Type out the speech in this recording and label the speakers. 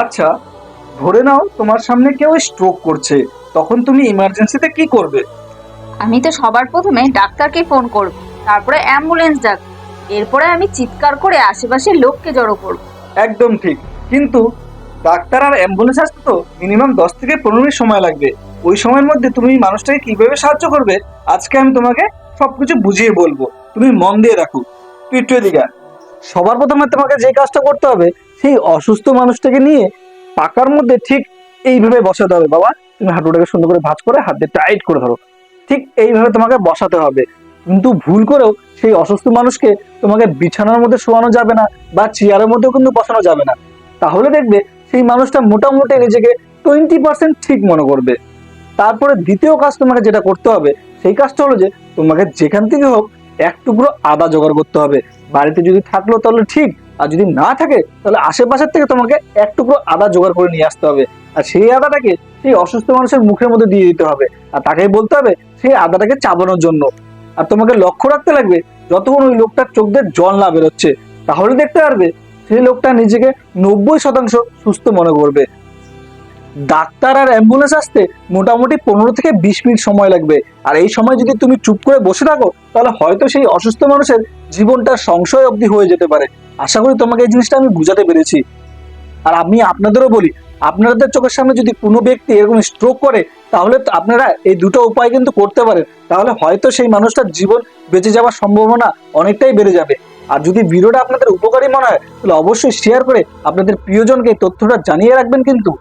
Speaker 1: আচ্ছা ধরে নাও তোমার সামনে কেউ স্ট্রোক করছে তখন তুমি ইমার্জেন্সিতে কি করবে?
Speaker 2: আমি তো সবার প্রথমে ডাক্তারকে ফোন করব তারপরে অ্যাম্বুলেন্স ডাক এরপরে আমি চিৎকার করে আশেপাশের লোককে জড়ো করব।
Speaker 1: একদম ঠিক কিন্তু ডাক্তার আর অ্যাম্বুলেন্স আসতে তো মিনিমাম দশ থেকে পনেরো মিনিট সময় লাগবে। ওই সময়ের মধ্যে তুমি মানুষটাকে কীভাবে সাহায্য করবে আজকে আমি তোমাকে সবকিছু বুঝিয়ে বলব। তুমি মন দিয়ে রাখো। তুই একটু এদিকে। সবার প্রথমে তোমাকে যে কাজটা করতে হবে, সেই অসুস্থ মানুষটাকে নিয়ে পাকার মধ্যে ঠিক এইভাবে বসাতে হবে। বাবা, তুমি হাঁটুটাকে সুন্দর করে ভাঁজ করে হাত দিয়ে টাইট করে ধরো। ঠিক এইভাবে তোমাকে বসাতে হবে। কিন্তু ভুল করেও সেই অসুস্থ মানুষকে তোমাকে বিছানার মধ্যে শোয়ানো যাবে না বা চেয়ারের মধ্যেও কিন্তু বসানো যাবে না। তাহলে দেখবে সেই মানুষটা মোটামুটি নিজেকে টোয়েন্টি পার্সেন্ট ঠিক মনে করবে। তারপরে দ্বিতীয় কাজ তোমাকে যেটা করতে হবে, সেই কাজটা হলো যে তোমাকে যেখান থেকে হোক এক টুকরো আদা জোগাড় করতে হবে। বাড়িতে যদি থাকল তাহলে ঠিক, আর যদি না থাকে তাহলে আশেপাশের থেকে তোমাকে এক টুকরো আদা জোগাড় করে নিয়ে আসতে হবে। আর সেই আদাটাকে সেই অসুস্থ মানুষের মুখের মধ্যে দিয়ে দিতে হবে। আর তাকেই বলতে হবে সেই আদাটাকে চাবানোর জন্য। আর তোমাকে লক্ষ্য রাখতে লাগবে, যতক্ষণ ওই লোকটার চোখ দিয়ে জল না বেরোচ্ছে, তাহলে দেখতে পারবে সেই লোকটা নিজেকে নব্বই শতাংশ সুস্থ মনে করবে। ডাক্তার আর অ্যাম্বুলেন্স আসতে মোটামুটি পনেরো থেকে বিশ মিনিট সময় লাগবে। আর এই সময় যদি তুমি চুপ করে বসে থাকো, তাহলে হয়তো সেই অসুস্থ মানুষের জীবনটা সংশয় অবধি হয়ে যেতে পারে। আশা করি তোমাকে এই জিনিসটা আমি বুঝাতে পেরেছি। আর আমি আপনাদেরও বলি, আপনাদের চোখের সামনে যদি কোনো ব্যক্তি এরকম স্ট্রোক করে, তাহলে আপনারা এই দুটো উপায় কিন্তু করতে পারেন। তাহলে হয়তো সেই মানুষটার জীবন বেঁচে যাওয়ার সম্ভাবনা অনেকটাই বেড়ে যাবে। আর যদি ভিডিওটা আপনাদের উপকারী মনে হয়, তাহলে অবশ্যই শেয়ার করে আপনাদের প্রিয়জনকে তথ্যটা জানিয়ে রাখবেন কিন্তু।